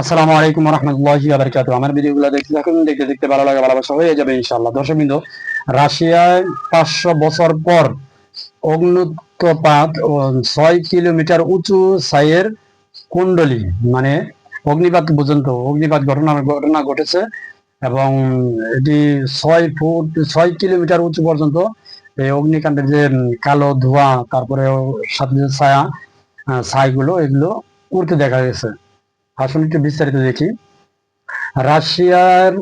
আসসালামু আলাইকুম রহমতুল্লাহি আবরকাত আমার ভিডিওগুলো দেখতে থাকুন, দেখতে দেখতে ভালো লাগে, ভালোবাসা হয়ে যাবে ইনশাআল্লাহ। দর্শক বিন্দু, রাশিয়ায় পাঁচশো বছর পর অগ্নুৎপাত ছয় কিলোমিটার উঁচু সাইয়ের কুণ্ডলী মানে অগ্নিপাত পর্যন্ত, অগ্নিপাত ঘটনা ঘটনা ঘটেছে এবং এটি ছয় ফুট, ছয় কিলোমিটার উঁচু পর্যন্ত এই অগ্নিকাণ্ডের যে কালো ধোঁয়া তারপরে সাথে ছায়া ছাইগুলো, এগুলো উড়তে দেখা গেছে। একটু বিস্তারিত দেখি। রাশিয়ার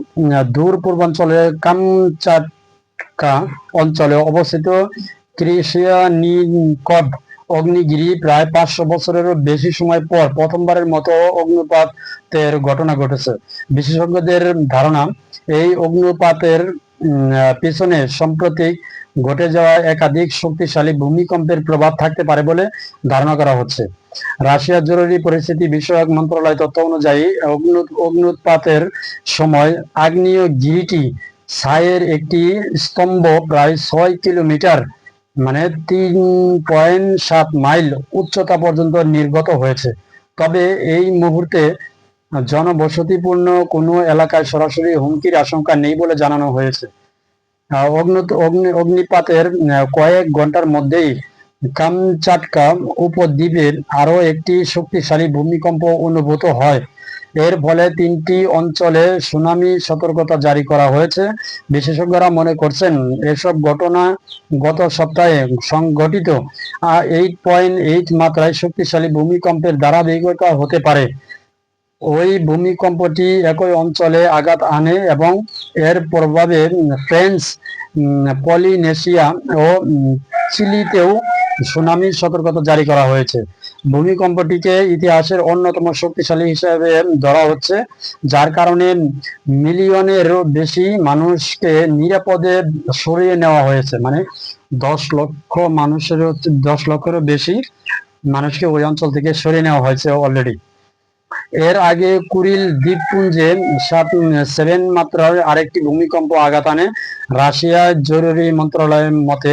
দূর পূর্বাঞ্চলে কামচাটকা অঞ্চলে অবস্থিত নিকট অগ্নিগিরি প্রায় পাঁচশো বছরেরও বেশি সময় পর প্রথমবারের মতো অগ্নুপাতের ঘটনা ঘটেছে। বিশেষজ্ঞদের ধারণা, এই অগ্নুপাতের পিছনে সম্প্রতি ঘটে যাওয়া একাধিক শক্তিশালী ভূমিকম্পের প্রভাব থাকতে পারে বলে ধারণা করা হচ্ছে। রাশিয়ার জরুরি পরিস্থিতি বিষয়ক মন্ত্রণালয় তথ্য অনুযায়ী অগ্নু- অগ্নুৎপাতের সময় আগ্নেয় গিরিটি ছায়ের একটি স্তম্ভ প্রায় ছয় কিলোমিটার মানে তিন পয়েন্ট সাত মাইল উচ্চতা পর্যন্ত নির্গত হয়েছে। তবে এই মুহূর্তে জনবসতিপূর্ণ কোনো এলাকায় সরাসরি হুমকির আশঙ্কা নেই বলে জানানো হয়েছে। অগ্নিপাতের কয়েক ঘণ্টার মধ্যেই কামচাটকা উপদ্বীপের আরও একটি শক্তিশালী ভূমিকম্প অনুভূত হয়। এর ফলে তিনটি অঞ্চলে সুনামি সতর্কতা জারি করা হয়েছে। বিশেষজ্ঞরা মনে করছেন, এসব ঘটনা গত সপ্তাহে সংঘটিত। এইট পয়েন্ট এইট মাত্রায় শক্তিশালী ভূমিকম্পের ধারাবাহিকতা হতে পারে। ওই ভূমিকম্পটি একই অঞ্চলে আঘাত আনে এবং এর প্রভাবে উম, পলিনেশিয়া ও চিলিতেও সুনামির সতর্কতা জারি করা হয়েছে। ভূমিকম্পটিকে ইতিহাসের অন্যতম শক্তিশালী হিসেবে ধরা হচ্ছে যার কারণে মিলিয়নেরও বেশি মানুষকে নিরাপদে সরিয়ে নেওয়া হয়েছে। মানে দশ লক্ষ মানুষের দশ লক্ষেরও বেশি মানুষকে ওই অঞ্চল থেকে সরিয়ে নেওয়া হয়েছে অলরেডি এর আগে কুরিল দ্বীপপুঞ্জে সেভেন মাত্রার আরেকটি ভূমিকম্প আঘাত আনে। রাশিয়ার জরুরি মন্ত্রণালয়ের মতে,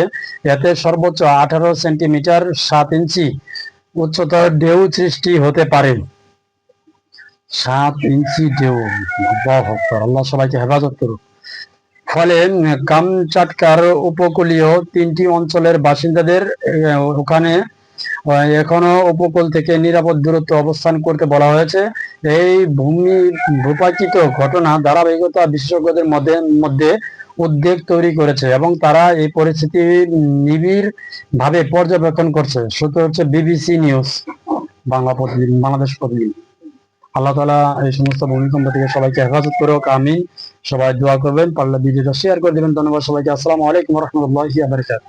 এতে সর্বোচ্চ আঠারো সেন্টিমিটার সাত ইঞ্চি উচ্চতার ঢেউ সৃষ্টি হতে পারে। সাত ইঞ্চি ঢেউ আল্লাহু সবাইকে হেফাজত করুক। ফলে কামচাটকার উপকূলীয় তিনটি অঞ্চলের বাসিন্দাদের ওখানে এখনও উপকূল থেকে নিরাপদ দূরত্ব অবস্থান করতে বলা হয়েছে। এই ভূমি ভূপাকিত ঘটনা ধারাবাহিকতা বিশেষজ্ঞদের মধ্যে মধ্যে উদ্বেগ তৈরি করেছে এবং তারা এই পরিস্থিতি নিবিড় ভাবে পর্যবেক্ষণ করছে। সূত্র হচ্ছে বিবিসি নিউজ, বাংলা প্রতিদিন, বাংলাদেশ প্রতিদিন। আল্লাহ তালা এই সমস্ত ভূমিকম্প থেকে সবাইকে হেফাজত করুক আমি সবাই দোয়া করবেন, পারলে ভিডিওটা শেয়ার করে দেবেন। ধন্যবাদ সবাইকে। আসসালামু আলাইকুম রহমতুল্লাহ বারকাত